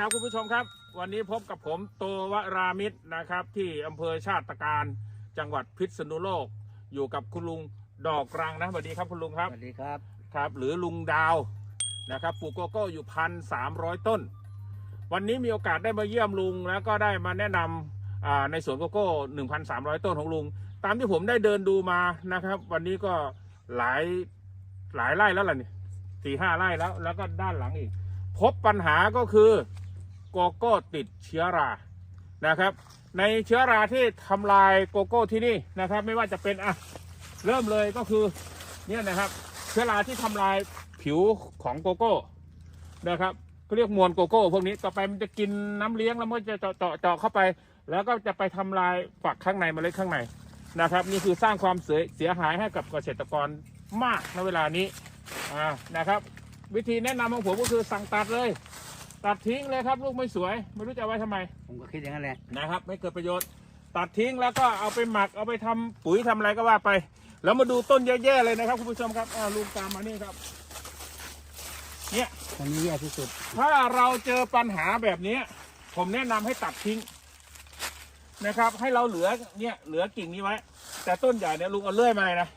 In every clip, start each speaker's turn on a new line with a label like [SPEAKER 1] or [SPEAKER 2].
[SPEAKER 1] ครับคุณผู้ชมครับ วันนี้พบกับผมโตวรามิตรนะครับ ที่อำเภอชาติการจังหวัดพิษณุโลก อยู่กับคุณลุงดอกรังนะสวัสดีครับคุณลุงครับ
[SPEAKER 2] สวัสดีครับ
[SPEAKER 1] ครับ หรือลุงดาวนะครับปลูกโกโก้อยู่พันสามร้อยต้น วันนี้มีโอกาสได้มาเยี่ยมลุงแล้วก็ได้มาแนะนำอ่าในสวนโกโก้หนึ่งพันสามร้อยต้นของลุง ตามที่ผมได้เดินดูมานะครับ วันนี้ก็หลายหลายไร่แล้วล่ะนี่สี่ห้าไร่แล้ว แล้วก็ด้านหลังอีก พบปัญหาก็คือ โกโก้ติดเชื้อรานะครับ ในเชื้อราที่ทำลายโกโก้ที่นี่นะครับ ไม่ว่าจะเป็นอะเริ่มเลยก็คือเนี่ยนะครับ เชื้อราที่ทำลายผิวของโกโก้นะครับก็เรียกมวลโกโก้พวกนี้ต่อไปมันจะกินน้ำเลี้ยงแล้วมันจะเจาะเจาะเจาะเข้าไป แล้วก็จะไปทำลายฝักข้างในเมล็ดข้างในนะครับ นี่คือสร้างความเสียหายให้กับเกษตรกรมากในเวลานี้อ่านะครับ วิธีแนะนำของผมก็คือสั่งตัดเลย ตัดทิ้งเลยครับลูกไม่สวย ไม่รู้จะเอาไว้ทำไม
[SPEAKER 2] ผมก็คิดอย่างนั้นแหละ
[SPEAKER 1] นะครับ ไม่เกิดประโยชน์ ตัดทิ้งแล้วก็เอาไปหมักเอาไปทำปุ๋ยทำอะไรก็ว่าไป แล้วมาดูต้นแย่ๆเลยนะครับคุณผู้ชมครับอ่าลูกตามมานี่ครับ เนี่ย
[SPEAKER 2] ตอนนี้แย่ที่สุด
[SPEAKER 1] ถ้าเราเจอปัญหาแบบนี้ ผมแนะนำให้ตัดทิ้งนะครับ ให้เราเหลือเนี่ยเหลือกิ่งนี้ไว้ แต่ต้นใหญ่เนี่ยลุงเอาเลื่อยมาเลยนะ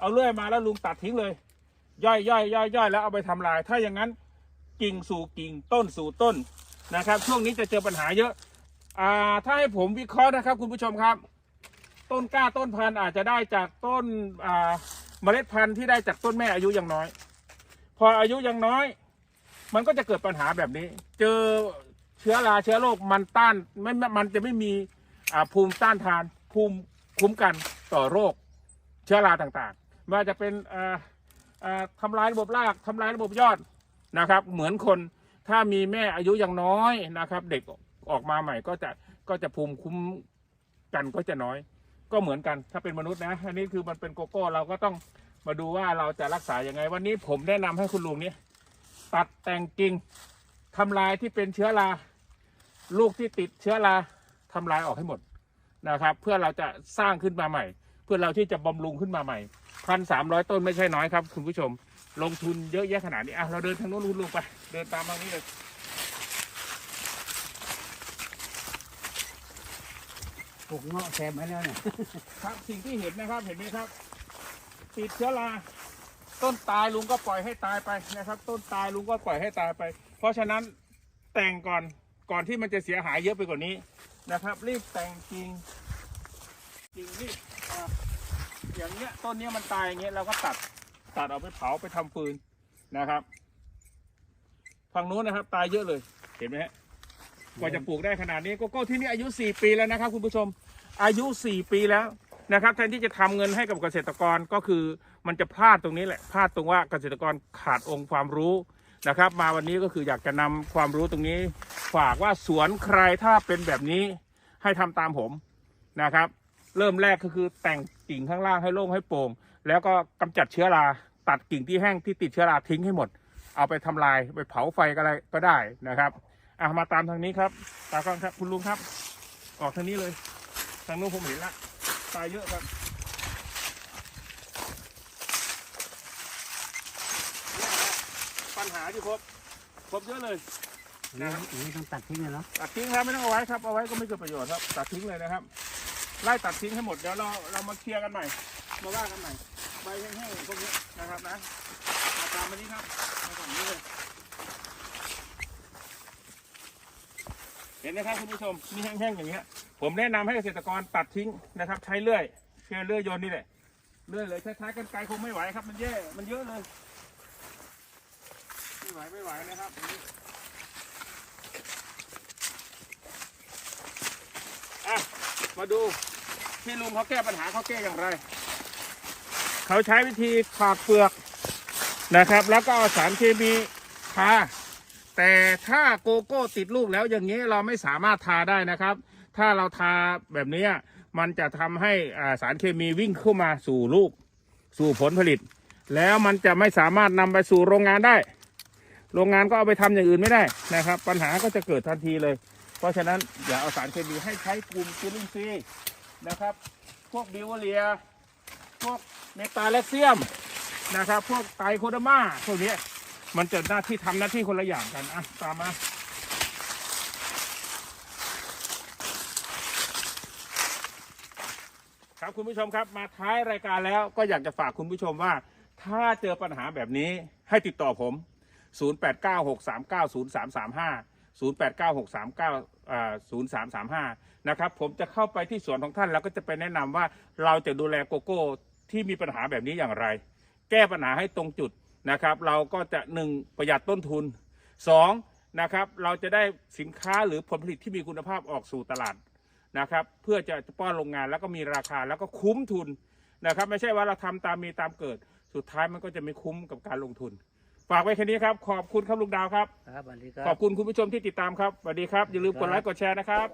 [SPEAKER 1] เอาเลื่อยมาแล้วลุงตัดทิ้งเลย ย่อยย่อยย่อยย่อยแล้วเอาไปทำลาย ถ้าอย่างนั้น กิ่งสู่กิ่งต้นสู่ต้นนะครับ ช่วงนี้จะเจอปัญหาเยอะอ่าถ้าให้ผมวิเคราะห์นะครับ คุณผู้ชมครับ ต้นกล้าต้นพันธุ์อาจจะได้จากต้นอ่าเมล็ดพันธุ์ที่ได้จากต้นแม่อายุยังน้อย พออายุยังน้อย มันก็จะเกิดปัญหาแบบนี้ เจอเชื้อราเชื้อโรคมันต้านไม่มันจะไม่มีอ่าภูมิต้านทานภูมิคุ้มกันต่อโรค เชื้อราต่างๆไม่ว่าจะเป็นอ่าอ่าทำลายระบบรากทำลายระบบยอด นะครับ เหมือนคนถ้ามีแม่อายุยังน้อยนะครับ เด็กออกมาใหม่ก็จะก็จะภูมิคุ้มกันก็จะน้อย ก็เหมือนกันถ้าเป็นมนุษย์นะอันนี้คือมันเป็นโกโก้เราก็ต้องมาดูว่าเราจะรักษายังไง วันนี้ผมแนะนำให้คุณลุงนี่ยตัดแต่งกิ่งทำลายที่เป็นเชื้อราลูกที่ติดเชื้อราทำลายออกให้หมดนะครับ เพื่อเราจะสร้างขึ้นมาใหม่ เพื่อเราที่จะบำรุงขึ้นมาใหม่พันสามร้อยต้นไม่ใช่น้อยครับ คุณผู้ชม ลงทุนเยอะแยะขนาดนี้อะเราเดินทางโน้นลุงไป เดินตามทางนี้เลย
[SPEAKER 2] ปลูกเงาะแซมไว้แล้วเนี่ย
[SPEAKER 1] ครับสิ่งที่เห็นนะครับเห็นไหมครับ ติดเชื้อราต้นตายลุงก็ปล่อยให้ตายไปนะครับ ต้นตายลุงก็ปล่อยให้ตายไป เพราะฉะนั้นแต่งก่อนก่อนที่มันจะเสียหายเยอะไปกว่านี้นะครับ รีบแต่งจริงจริงรีบอะอย่างเงี้ยต้นเนี้ยมันตายอย่างเงี้ยเราก็ตัด ตัดเอาไปเผาไปทำฟืนนะครับฝั่งนู้นนะครับ ตายเยอะเลยเห็นไหมฮะกว่าจะปลูกได้ขนาดนี้โกโก้ที่นี่อายุสี่ปีแล้วนะครับ คุณผู้ชมอายุ 4 ปีแล้วนะครับแทนที่จะทำเงินให้กับเกษตรกรก็คือมันจะพลาดตรงนี้แหละพลาดตรงว่าเกษตรกรขาดองค์ความรู้นะครับ มาวันนี้ก็คืออยากจะนำความรู้ตรงนี้ ฝากว่าสวนใครถ้าเป็นแบบนี้ให้ทำตามผมนะครับ เริ่มแรกก็คือแต่งกิ่งข้างล่างให้โล่งให้โปร่ง แล้วก็กำจัดเชื้อราตัดกิ่งที่แห้งที่ติดเชื้อราทิ้งให้หมด เอาไปทำลายไปเผาไฟก็อะไรก็ได้นะครับอะมาตามทางนี้ครับตามครับคุณลุงครับ ออกทางนี้เลย ทางนู้นผมเห็นละตายเยอะครับเนี่ยฮะปัญหาที่พบพบเยอะเลย
[SPEAKER 2] อย่างนี้อย่างนี้ต้องตัดทิ้งเลยเนาะ
[SPEAKER 1] ตัดทิ้งครับไม่ต้องเอาไว้ครับเอาไว้ก็ไม่เกิดประโยชน์ครับ ตัดทิ้งเลยนะครับไล่ตัดทิ้งให้หมดเดี๋ยวเราเรามาเคลียร์กันใหม่ มาว่ากันใหม่ใบแห้งๆพวกนี้นะครับนะมาตามมานี้ครับมาตามนี้เลยเห็นไหมครับคุณผู้ชมนี่แห้งๆอย่างเงี้ยผมแนะนำให้เกษตรกรตัดทิ้งนะครับ ใช้เลื่อยเชื่อเลื่อยยนนี่แหละเลื่อยเลยใช้ๆกันไกลคงไม่ไหวครับ มันแย่มันเยอะเลยไม่ไหวไม่ไหวนะครับอะมาดูที่ลุงเขาแก้ปัญหาเขาแก้อย่างไร เขาใช้วิธีถากเปลือกนะครับ แล้วก็เอาสารเคมีทาแต่ถ้าโกโก้ติดลูกแล้วอย่างนี้เราไม่สามารถทาได้นะครับ ถ้าเราทาแบบนี้มันจะทำให้อ่าสารเคมีวิ่งเข้ามาสู่ลูก สู่ผลผลิต แล้วมันจะไม่สามารถนำไปสู่โรงงานได้ โรงงานก็เอาไปทำอย่างอื่นไม่ได้นะครับ ปัญหาก็จะเกิดทันทีเลย เพราะฉะนั้นอย่าเอาสารเคมีให้ใช้กลุ่มจุลินทรีย์นะครับ พวกบิวเรีย พวกเมตาเลเซียมนะครับ พวกไตโคดามาพวกนี้มันจะหน้าที่ทำหน้าที่คนละอย่างกันอะตามมาครับคุณผู้ชมครับมาท้ายรายการแล้วก็อยากจะฝากคุณผู้ชมว่า ถ้าเจอปัญหาแบบนี้ให้ติดต่อผม 0896390335 0896390335 นะครับ ผมจะเข้าไปที่สวนของท่าน แล้วก็จะไปแนะนำว่าเราจะดูแลโกโก้ ที่มีปัญหาแบบนี้อย่างไร แก้ปัญหาให้ตรงจุดนะครับ เราก็จะหนึ่งประหยัดต้นทุนสองนะครับ เราจะได้สินค้าหรือผลผลิตที่มีคุณภาพออกสู่ตลาดนะครับ เพื่อจะป้อนโรงงานแล้วก็มีราคาแล้วก็คุ้มทุนนะครับ ไม่ใช่ว่าเราทำตามมีตามเกิด สุดท้ายมันก็จะไม่คุ้มกับการลงทุน ฝากไว้แค่นี้ครับ ขอบคุณครับลุงดาวครับ
[SPEAKER 2] ครับสวัสดีครั
[SPEAKER 1] ขอบคุณคุณผู้ชมที่ติดตามครับสวัสดีครับ อย่าลืมกดไลค์กดแชร์นะครับ